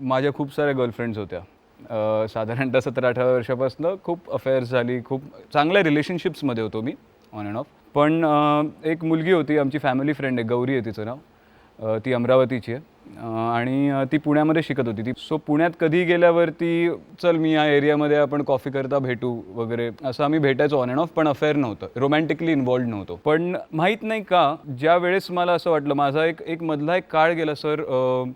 माझ्या खूप साऱ्या गर्लफ्रेंड्स होत्या. अ, साधारणतः सतरा अठरा वर्षापासून खूप अफेअर्स झाली खूप चांगल्या रिलेशनशिप्समध्ये होतो मी ऑन अँड ऑफ पण अ, एक मुलगी होती आमची फॅमिली फ्रेंड आहे गौरी आहे तिचं नाव. अ, ती अमरावतीची आहे. आणि ती पुण्यामध्ये शिकत होती. ती सो पुण्यात कधी गेल्यावरती चल मी या एरियामध्ये आपण कॉफी करता भेटू वगैरे असं आम्ही भेटायचो ऑन अँड ऑफ पण अफेअर नव्हतं. रोमॅन्टिकली इन्वॉल्ड नव्हतो. पण माहीत नाही का ज्या वेळेस मला असं वाटलं माझा एक एक मधला एक काळ गेला सर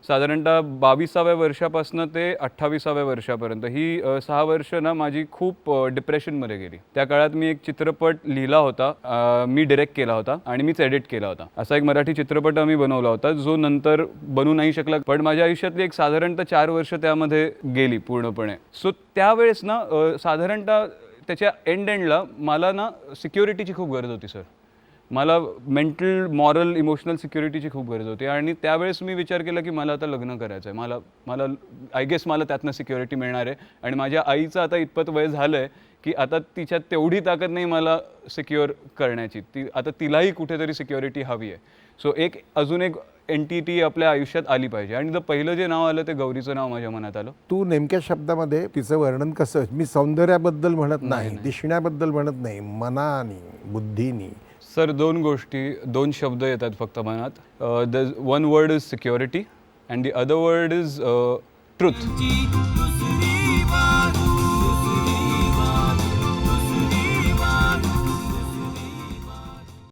साधारणतः बावीसाव्या वर्षापासून ते अठ्ठावीसाव्या वर्षापर्यंत. ही सहा वर्ष ना माझी खूप डिप्रेशनमध्ये गेली. त्या काळात मी एक चित्रपट लिहिला होता मी डिरेक्ट केला होता आणि मीच एडिट केला होता. असा एक मराठी चित्रपट आम्ही बनवला होता जो नंतर बनून नाही शकला. पण माझ्या आयुष्यातली एक साधारणतः चार वर्ष त्यामध्ये गेली पूर्णपणे. सो त्यावेळेस ना साधारणतः त्याच्या एंड एंडला मला ना सिक्युरिटीची खूप गरज होती सर मला मेंटल मॉरल इमोशनल सिक्युरिटीची खूप गरज होती. आणि त्यावेळेस मी विचार केला की मला आता लग्न करायचं आहे. मला मला आय गेस मला त्यातनं सिक्युरिटी मिळणार आहे. आणि माझ्या आईचं आता इतपत वय झालं आहे की आता तिच्यात तेवढी ताकद नाही मला सिक्युअर करण्याची. ती आता तिलाही कुठेतरी सिक्युरिटी हवी आहे. सो एक अजून एक एंटिटी आपल्या आयुष्यात आली पाहिजे. आणि द पहिलं जे नाव आलं ते गौरीचं नाव माझ्या मनात आलं. तू नेमक्या शब्दामध्ये तिचं वर्णन कसं? मी सौंदर्याबद्दल म्हणत नाही दिसण्याबद्दल म्हणत नाही मनाने बुद्धीनी. सर दोन गोष्टी दोन शब्द येतात फक्त मनात. The one word is security and the other word is truth